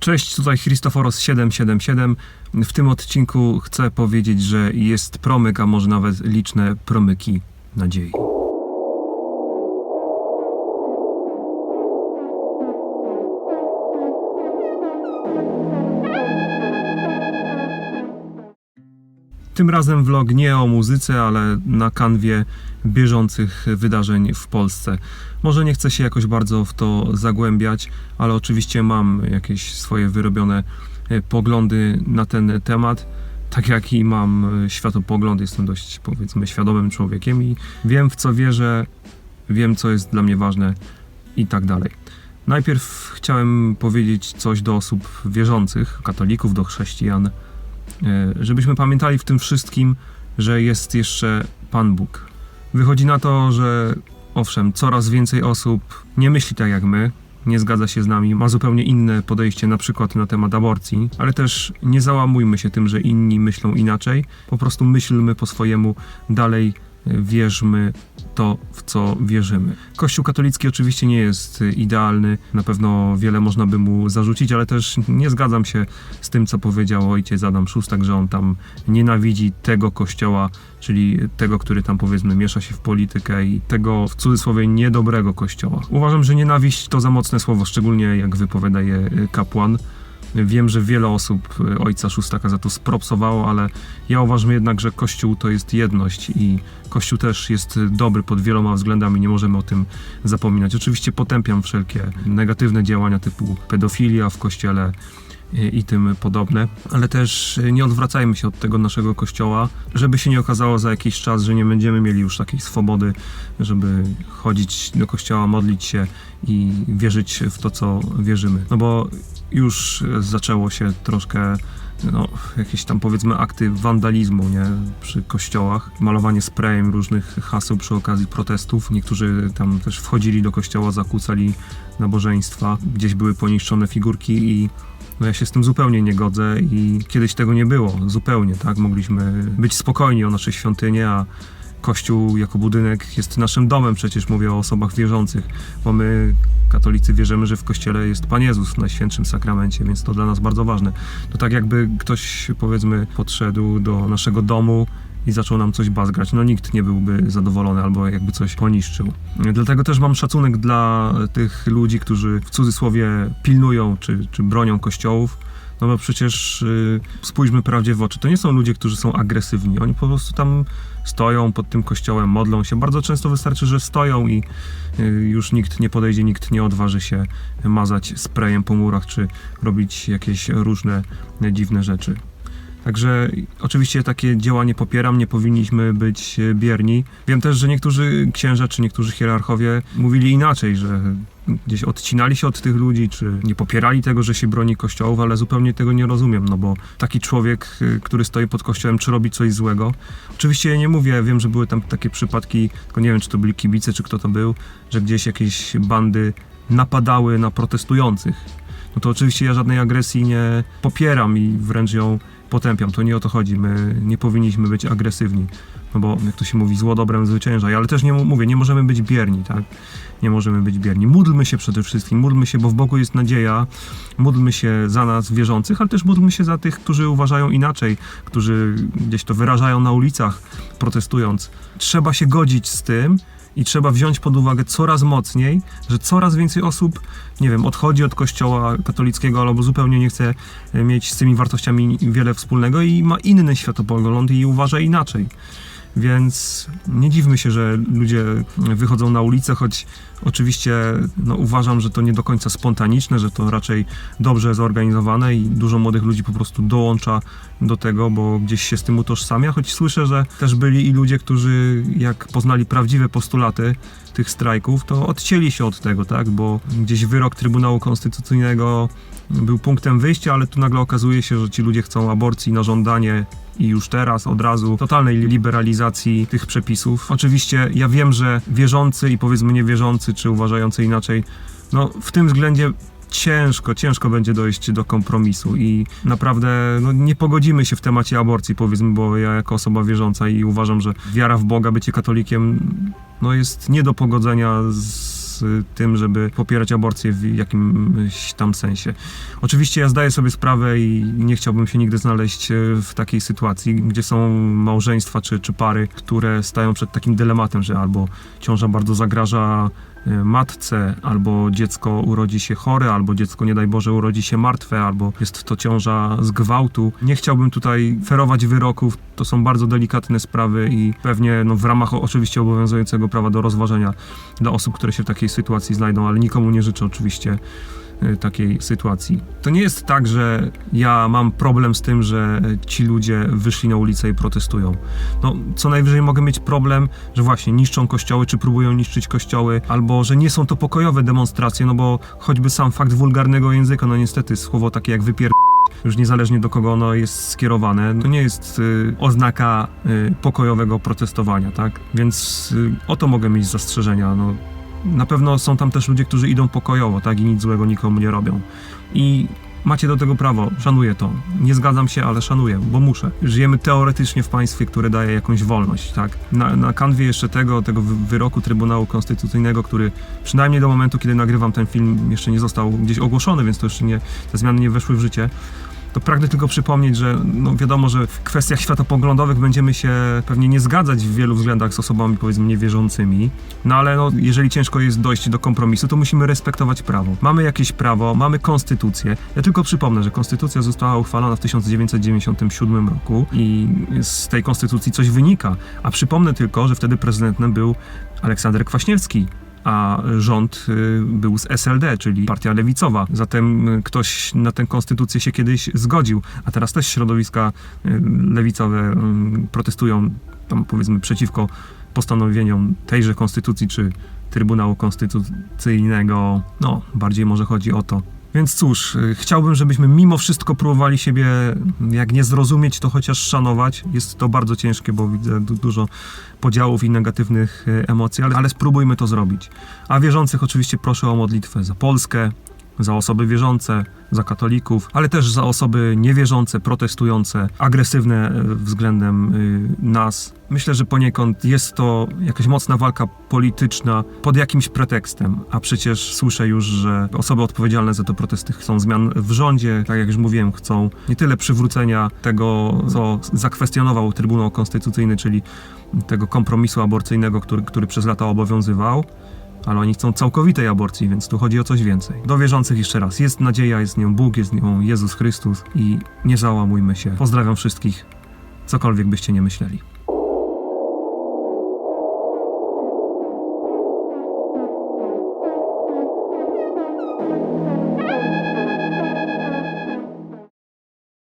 Cześć, tutaj Christoforos 777. W tym odcinku chcę powiedzieć, że jest promyk, a może nawet liczne promyki nadziei. Tym razem vlog nie o muzyce, ale na kanwie bieżących wydarzeń w Polsce. Może nie chcę się jakoś bardzo w to zagłębiać, ale oczywiście mam jakieś swoje wyrobione e, poglądy na ten temat. Tak jak i mam e, światopogląd, jestem dość powiedzmy świadomym człowiekiem i wiem w co wierzę, wiem co jest dla mnie ważne i tak dalej. Najpierw chciałem powiedzieć coś do osób wierzących, katolików, do chrześcijan, żebyśmy pamiętali w tym wszystkim, że jest jeszcze Pan Bóg. Wychodzi na to, że owszem, coraz więcej osób nie myśli tak jak my, nie zgadza się z nami, ma zupełnie inne podejście na przykład na temat aborcji, ale też nie załamujmy się tym, że inni myślą inaczej, po prostu myślmy po swojemu, dalej wierzmy to, w co wierzymy. Kościół katolicki oczywiście nie jest idealny, na pewno wiele można by mu zarzucić, ale też nie zgadzam się z tym, co powiedział ojciec Adam Szóstak, że on tam nienawidzi tego kościoła, czyli tego, który tam powiedzmy miesza się w politykę i tego w cudzysłowie niedobrego kościoła. Uważam, że nienawiść to za mocne słowo, szczególnie jak wypowiada je kapłan. Wiem, że wiele osób e, ojca Szóstaka za to spropsowało, ale ja uważam jednak, że Kościół to jest jedność i Kościół też jest dobry pod wieloma względami, nie możemy o tym zapominać. Oczywiście potępiam wszelkie negatywne działania typu pedofilia w Kościele, i tym podobne, ale też nie odwracajmy się od tego naszego kościoła, żeby się nie okazało za jakiś czas, że nie będziemy mieli już takiej swobody, żeby chodzić do kościoła, modlić się i wierzyć w to, co wierzymy. No bo już zaczęło się troszkę no, jakieś tam powiedzmy akty wandalizmu nie? przy kościołach, malowanie sprayem różnych haseł przy okazji protestów. Niektórzy tam też wchodzili do kościoła, zakłócali nabożeństwa, gdzieś były poniszczone figurki i no ja się z tym zupełnie nie godzę i kiedyś tego nie było, zupełnie, tak? Mogliśmy być spokojni o nasze świątynie, a Kościół jako budynek jest naszym domem, przecież mówię o osobach wierzących, bo my, katolicy, wierzymy, że w Kościele jest Pan Jezus w Najświętszym Sakramencie, więc to dla nas bardzo ważne. To tak jakby ktoś, powiedzmy, podszedł do naszego domu i zaczął nam coś bazgrać. No nikt nie byłby zadowolony albo jakby coś poniszczył. Dlatego też mam szacunek dla tych ludzi, którzy w cudzysłowie pilnują czy, czy bronią kościołów. No bo przecież yy, spójrzmy prawdzie w oczy. To nie są ludzie, którzy są agresywni. Oni po prostu tam stoją pod tym kościołem, modlą się. Bardzo często wystarczy, że stoją i yy, już nikt nie podejdzie, nikt nie odważy się mazać sprayem po murach czy robić jakieś różne dziwne rzeczy. Także oczywiście takie działanie popieram, nie powinniśmy być e, bierni. Wiem też, że niektórzy księża czy niektórzy hierarchowie mówili inaczej, że gdzieś odcinali się od tych ludzi, czy nie popierali tego, że się broni kościołów, ale zupełnie tego nie rozumiem, no bo taki człowiek, e, który stoi pod kościołem, czy robi coś złego. Oczywiście nie mówię, wiem, że były tam takie przypadki, tylko nie wiem, czy to byli kibice, czy kto to był, że gdzieś jakieś bandy napadały na protestujących. No to oczywiście ja żadnej agresji nie popieram i wręcz ją potępiam. To nie o to chodzi. My nie powinniśmy być agresywni. No bo jak to się mówi, zło dobrem zwycięża. Ale też nie mówię, nie możemy być bierni, tak? Nie możemy być bierni. Módlmy się przede wszystkim, módlmy się, bo w Bogu jest nadzieja. Módlmy się za nas wierzących, ale też módlmy się za tych, którzy uważają inaczej, którzy gdzieś to wyrażają na ulicach, protestując. Trzeba się godzić z tym, i trzeba wziąć pod uwagę coraz mocniej, że coraz więcej osób, nie wiem, odchodzi od kościoła katolickiego albo zupełnie nie chce e, mieć z tymi wartościami wiele wspólnego i ma inny światopogląd i uważa inaczej. Więc nie dziwmy się, że ludzie wychodzą na ulicę, choć oczywiście no, uważam, że to nie do końca spontaniczne, że to raczej dobrze zorganizowane i dużo młodych ludzi po prostu dołącza do tego, bo gdzieś się z tym utożsamia. Choć słyszę, że też byli i ludzie, którzy jak poznali prawdziwe postulaty tych strajków, to odcięli się od tego, tak? Bo gdzieś wyrok Trybunału Konstytucyjnego był punktem wyjścia, ale tu nagle okazuje się, że ci ludzie chcą aborcji na żądanie i już teraz, od razu, totalnej liberalizacji tych przepisów. Oczywiście ja wiem, że wierzący i powiedzmy niewierzący, czy uważający inaczej, no w tym względzie ciężko, ciężko będzie dojść do kompromisu i naprawdę no, nie pogodzimy się w temacie aborcji, powiedzmy, bo ja jako osoba wierząca i uważam, że wiara w Boga, bycie katolikiem, no jest nie do pogodzenia z tym, żeby popierać aborcję w jakimś tam sensie. Oczywiście ja zdaję sobie sprawę i nie chciałbym się nigdy znaleźć y, w takiej sytuacji, gdzie są małżeństwa czy, czy pary, które stają przed takim dylematem, że albo ciąża bardzo zagraża matce, albo dziecko urodzi się chore, albo dziecko, nie daj Boże, urodzi się martwe, albo jest to ciąża z gwałtu. Nie chciałbym tutaj ferować wyroków, to są bardzo delikatne sprawy i pewnie no, w ramach oczywiście obowiązującego prawa do rozważenia dla osób, które się w takiej sytuacji znajdą, ale nikomu nie życzę oczywiście takiej sytuacji. To nie jest tak, że ja mam problem z tym, że ci ludzie wyszli na ulicę i protestują. No, co najwyżej mogę mieć problem, że właśnie niszczą kościoły, czy próbują niszczyć kościoły, albo że nie są to pokojowe demonstracje, no bo choćby sam fakt wulgarnego języka, no niestety słowo takie jak wypier już niezależnie do kogo ono jest skierowane, to nie jest y, oznaka y, pokojowego protestowania, tak? Więc y, o to mogę mieć zastrzeżenia. No, na pewno są tam też ludzie, którzy idą pokojowo, tak? I nic złego nikomu nie robią. I macie do tego prawo, szanuję to. Nie zgadzam się, ale szanuję, bo muszę. Żyjemy teoretycznie w państwie, które daje jakąś wolność, tak? Na, na kanwie jeszcze tego, tego wy- wyroku Trybunału Konstytucyjnego, który przynajmniej do momentu, kiedy nagrywam ten film, jeszcze nie został gdzieś ogłoszony, więc to jeszcze nie, te zmiany nie weszły w życie, to pragnę tylko przypomnieć, że no wiadomo, że w kwestiach światopoglądowych będziemy się pewnie nie zgadzać w wielu względach z osobami powiedzmy niewierzącymi, no ale no, jeżeli ciężko jest dojść do kompromisu, to musimy respektować prawo. Mamy jakieś prawo, mamy konstytucję. Ja tylko przypomnę, że konstytucja została uchwalona w 1997 roku i z tej konstytucji coś wynika. A przypomnę tylko, że wtedy prezydentem był Aleksander Kwaśniewski, a rząd y, był z SLD, czyli partia lewicowa. Zatem ktoś na tę konstytucję się kiedyś zgodził, a teraz też środowiska y, lewicowe y, protestują tam powiedzmy przeciwko postanowieniom tejże konstytucji czy Trybunału Konstytucyjnego. No, bardziej może chodzi o to. Więc cóż, y, chciałbym, żebyśmy mimo wszystko próbowali siebie, jak nie zrozumieć, to chociaż szanować. Jest to bardzo ciężkie, bo widzę du- dużo podziałów i negatywnych y, emocji, ale, ale spróbujmy to zrobić. A wierzących oczywiście proszę o modlitwę za Polskę, za osoby wierzące, za katolików, ale też za osoby niewierzące, protestujące, agresywne e, względem y, nas. Myślę, że poniekąd jest to jakaś mocna walka polityczna pod jakimś pretekstem, a przecież słyszę już, że osoby odpowiedzialne za te protesty chcą zmian w rządzie, tak jak już mówiłem, chcą nie tyle przywrócenia tego, co zakwestionował Trybunał Konstytucyjny, czyli tego kompromisu aborcyjnego, który, który przez lata obowiązywał, ale oni chcą całkowitej aborcji, więc tu chodzi o coś więcej. Do wierzących jeszcze raz. Jest nadzieja, jest nią Bóg, jest nią Jezus Chrystus i nie załamujmy się. Pozdrawiam wszystkich, cokolwiek byście nie myśleli.